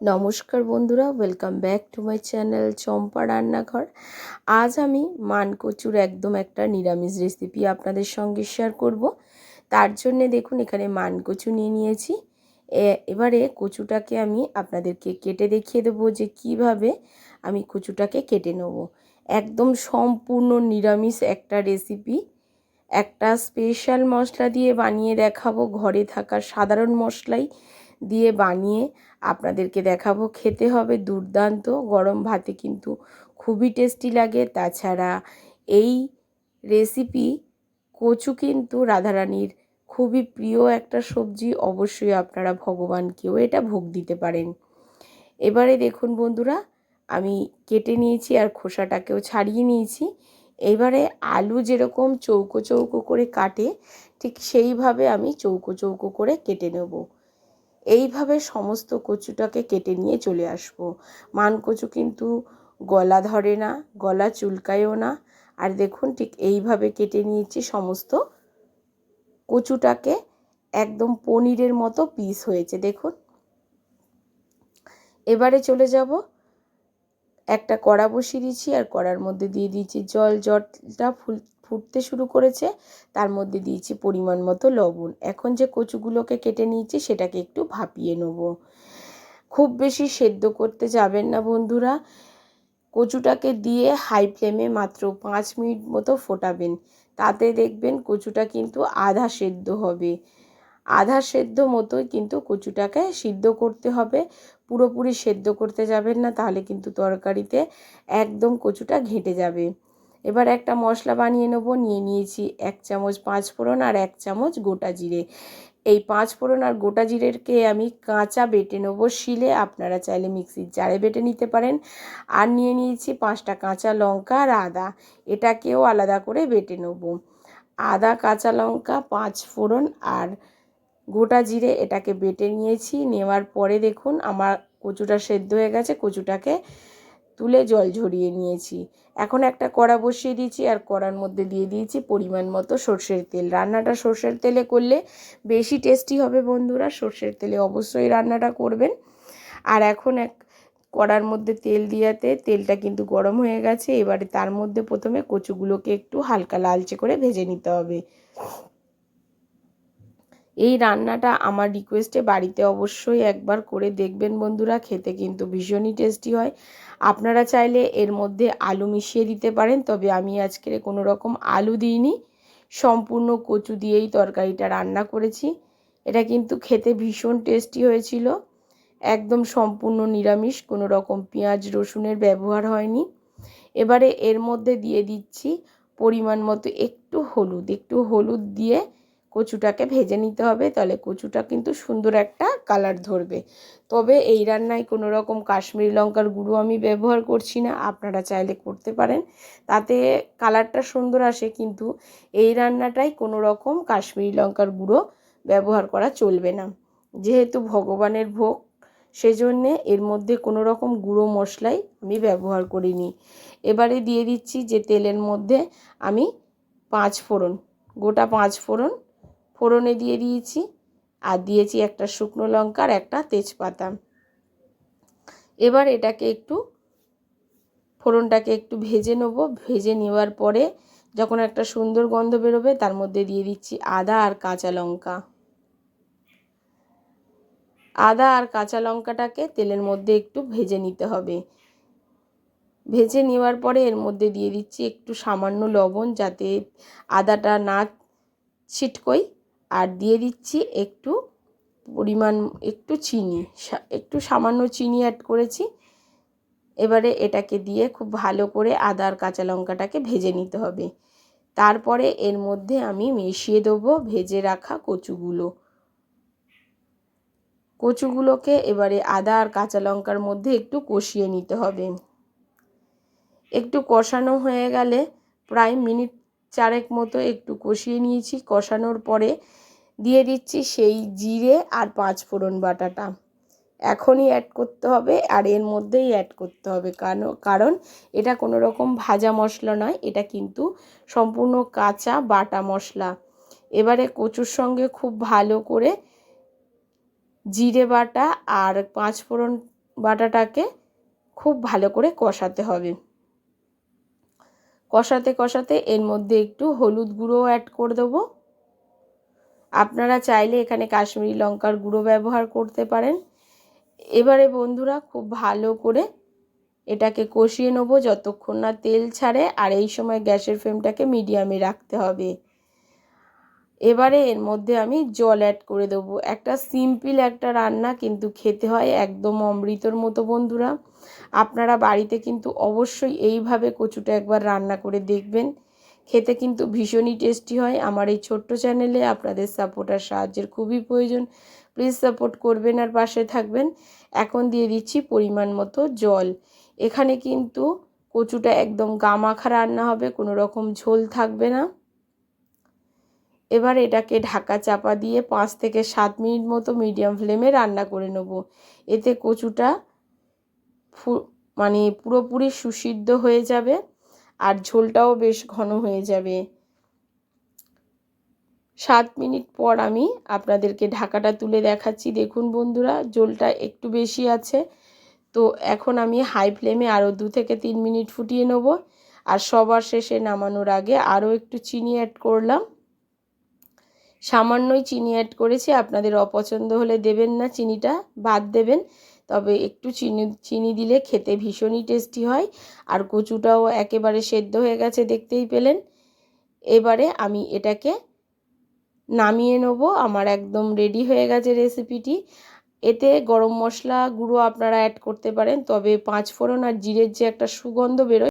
নমস্কার বন্ধুরা welcome back to my channel Champa Rannaghar. আজ আমি মানকচুর একদম একটা নিরামিষ রেসিপি আপনাদের সঙ্গে শেয়ার করব। তার জন্যে দেখুন, এখানে মানকচু নিয়ে নিয়েছি। এবারে কচুটাকে আমি আপনাদেরকে কেটে দেখিয়ে দেবো যে কীভাবে আমি কচুটাকে কেটে নেব। একদম সম্পূর্ণ নিরামিষ একটা রেসিপি একটা স্পেশাল মশলা দিয়ে বানিয়ে দেখাবো। ঘরে থাকা সাধারণ মশলাই দিয়ে বানিয়ে আপনাদেরকে দেখাবো। খেতে হবে দুর্দান্ত। গরম ভাতে কিন্তু খুবই টেস্টি লাগে। তাছাড়া এই রেসিপি কচু কিন্তু রাধারানীর খুবই প্রিয় একটা সবজি। অবশ্যই আপনারা ভগবানকেও এটা ভোগ দিতে পারেন। এবারে দেখুন বন্ধুরা, আমি কেটে নিয়েছি আর খোসাটাকেও ছাড়িয়ে নিয়েছি। এবারে আলু যেরকম চৌকো চৌকো করে কাটে, ঠিক সেইভাবে আমি চৌকো চৌকো করে কেটে নেব। এইভাবে সমস্ত কচুটাকে কেটে নিয়ে চলে আসব। মান কচু কিন্তু গলা ধরে না, গলা চুলকায়ও না। আর দেখুন ঠিক এইভাবে কেটে নিয়েছি সমস্ত কচুটাকে। একদম পনিরের মতো পিস হয়েছে, দেখুন। এবারে চলে যাব। একটা কড়া বসিয়ে দিয়েছি আর কড়ার মধ্যে দিয়ে দিয়েছি জল। জলটা ফুল ফুটতে শুরু করেছে, তার মধ্যে দিয়েছি পরিমাণ মতো লবণ। এখন যে কচুগুলোকে কেটে নিয়েছি, সেটাকে একটু ভাপিয়ে নেব। খুব বেশি সেদ্ধ করতে যাবেন না বন্ধুরা। কচুটাকে দিয়ে হাই ফ্লেমে মাত্র পাঁচ মিনিট মতো ফোটাবেন। তাতে দেখবেন কচুটা কিন্তু আধা সেদ্ধ হবে। আধা সেদ্ধ মতোই কিন্তু কচুটাকে সিদ্ধ করতে হবে। পুরোপুরি সেদ্ধ করতে যাবেন না, তাহলে কিন্তু তরকারিতে একদম কচুটা ঘেঁটে যাবে। এবার একটা মশলা বানিয়ে নেব। নিয়ে নিয়েছি এক চামচ পাঁচ ফোড়ন আর এক চামচ গোটা জিরে। এই পাঁচ ফোড়ন আর গোটা জিরেরকে আমি কাঁচা বেটে নেব শিলে। আপনারা চাইলে মিক্সির জারে বেটে নিতে পারেন। আর নিয়ে নিয়েছি পাঁচটা কাঁচা লঙ্কা আর আদা। এটাকেও আলাদা করে বেটে নেব। আদা, কাঁচা লঙ্কা, পাঁচ ফোড়ন আর গোটা জিরে এটাকে বেটে নিয়েছি। নেওয়ার পরে দেখুন, আমার কচুটা সেদ্ধ হয়ে গেছে। কচুটাকে তুলে জল ঝরিয়ে নিয়েছি। এখন একটা কড়া বসিয়ে দিয়েছি আর কড়ার মধ্যে দিয়ে দিয়েছি পরিমাণ মতো সর্ষের তেল। রান্নাটা সর্ষের তেলে করলে বেশি টেস্টি হবে বন্ধুরা, সর্ষের তেলে অবশ্যই রান্নাটা করবেন। আর এখন এক কড়ার মধ্যে তেল দিয়াতে তেলটা কিন্তু গরম হয়ে গেছে, এবারে তার মধ্যে প্রথমে কচুগুলোকে একটু হালকা লালচে করে ভেজে নিতে হবে। এই রান্নাটা আমার রিকোয়েস্টে বাড়িতে অবশ্যই একবার করে দেখবেন বন্ধুরা, খেতে কিন্তু ভীষণই টেস্টি হয়। আপনারা চাইলে এর মধ্যে আলু মিশিয়ে দিতে পারেন, তবে আমি আজকে কোনো রকম আলু দিইনি। সম্পূর্ণ কচু দিয়েই তরকারিটা রান্না করেছি। এটা কিন্তু খেতে ভীষণ টেস্টি হয়েছিল। একদম সম্পূর্ণ নিরামিষ, কোনো রকম পেঁয়াজ, রসুনের ব্যবহার হয়নি। এবারে এর মধ্যে দিয়ে দিচ্ছি পরিমাণ মতো একটু হলুদ একটু হলুদ দিয়ে কচুটাকে ভেজে নিতে হবে। তাহলে কচুটা কিন্তু সুন্দর একটা কালার ধরবে। তবে এই রান্নায় কোনো রকম কাশ্মীরি লঙ্কার গুঁড়ো আমি ব্যবহার করছি না, আপনারা চাইলে করতে পারেন। তাতে কালারটা সুন্দর আসে, কিন্তু এই রান্নাটাই কোনো রকম কাশ্মীরি লঙ্কার গুঁড়ো ব্যবহার করা চলবে না। যেহেতু ভগবানের ভোগ, সেজন্যে এর মধ্যে কোনো রকম গুঁড়ো মশলাই আমি ব্যবহার করিনি। এবারে দিয়ে দিচ্ছি যে তেলের মধ্যে আমি পাঁচ ফোড়ন, গোটা পাঁচ ফোড়ন ফোড়নে দিয়ে দিয়েছি আর দিয়েছি একটা শুকনো লঙ্কার একটা তেজপাতা। এবার এটাকে একটু ফোড়নটাকে একটু ভেজে নেব। ভেজে নেওয়ার পরে যখন একটা সুন্দর গন্ধ বেরোবে তার মধ্যে দিয়ে দিচ্ছি আদা আর কাঁচা লঙ্কা। আদা আর কাঁচা লঙ্কাটাকে তেলের মধ্যে একটু ভেজে নিতে হবে। ভেজে নেওয়ার পরে এর মধ্যে দিয়ে দিচ্ছি একটু সামান্য লবণ যাতে আদাটা না ছিটকোয়। আর দিয়ে দিচ্ছি একটু পরিমাণ, একটু চিনি একটু সামান্য চিনি অ্যাড করেছি। এবারে এটাকে দিয়ে খুব ভালো করে আদার কাঁচা লঙ্কাটাকে ভেজে নিতে হবে। তারপরে এর মধ্যে আমি মিশিয়ে দেবো ভেজে রাখা কচুগুলো। কচুগুলোকে এবারে আদা আর কাঁচা লঙ্কার মধ্যে একটু কষিয়ে নিতে হবে। একটু কষানো হয়ে গেলে প্রায় মিনিট চারেক মতো একটু কষিয়ে নিয়েছি। কষানোর পরে দিয়ে দিচ্ছি সেই জিরে আর পাঁচ ফোড়ন বাটাটা। এখনই অ্যাড করতে হবে আর এর মধ্যেই অ্যাড করতে হবে। কারণ কারণ এটা কোনো রকম ভাজা মশলা নয়, এটা কিন্তু সম্পূর্ণ কাঁচা বাটা মশলা। এবারে কচুর সঙ্গে খুব ভালো করে জিরে বাটা আর পাঁচ ফোড়ন বাটাটাকে খুব ভালো করে কষাতে হবে। কষাতে কষাতে এর মধ্যে একটু হলুদ গুঁড়ো অ্যাড করে দেবো। আপনারা চাইলে এখানে কাশ্মীরি লঙ্কার গুঁড়ো ব্যবহার করতে পারেন। এবারে বন্ধুরা খুব ভালো করে এটাকে কষিয়ে নেব, যতক্ষণ না তেল ছাড়ে। আর এই সময় গ্যাসের ফ্লেমটাকে মিডিয়ামে রাখতে হবে। এবারে এর মধ্যে আমি জল অ্যাড করে দেবো। একটা সিম্পল একটা রান্না কিন্তু খেতে হয় একদম অমৃতর মতো বন্ধুরা। আপনারা বাড়িতে কিন্তু অবশ্যই এইভাবে কচুটা একবার রান্না করে দেখবেন। খেতে কিন্তু ভীষণই টেস্টি হয়। আমার এই ছোট্ট চ্যানেলে আপনাদের সাপোর্ট আর সাহায্যের খুবই প্রয়োজন। প্লিজ সাপোর্ট করবেন আর পাশে থাকবেন। এখন দিয়ে দিচ্ছি পরিমাণ মতো জল। এখানে কিন্তু কচুটা একদম গামাখা রান্না হবে, কোনো রকম ঝোল থাকবে না। এবার এটাকে ঢাকা চাপা দিয়ে পাঁচ থেকে সাত মিনিট মতো মিডিয়াম ফ্লেমে রান্না করে নেব। এতে কচুটা ফু মানে পুরোপুরি সুসিদ্ধ হয়ে যাবে আর ঝোলটাও বেশ ঘন হয়ে যাবে। সাত মিনিট পর আমি আপনাদেরকে ঢাকাটা তুলে দেখাচ্ছি। দেখুন বন্ধুরা, ঝোলটা একটু বেশি আছে। তো এখন আমি হাই ফ্লেমে আরও দু থেকে তিন মিনিট ফুটিয়ে নেব। আর সবার শেষে নামানোর আগে আরও একটু চিনি অ্যাড করলাম। সামান্যই চিনি অ্যাড করেছি। আপনাদের অপছন্দ হলে দেবেন না চিনিটা, বাদ দেবেন। তবে একটু চিনি চিনি দিলে খেতে ভীষণই টেস্টি হয়। আর কচুটাও একেবারে সেদ্ধ হয়ে গেছে, দেখতেই পেলেন। এবারে আমি এটাকে নামিয়ে নেব। আমার একদম রেডি হয়ে গেছে রেসিপিটি এতে গরম মশলা গুঁড়ো আপনারা অ্যাড করতে পারেন। তবে পাঁচ ফোড়ন আর জিরের যে একটা সুগন্ধ বেরোয়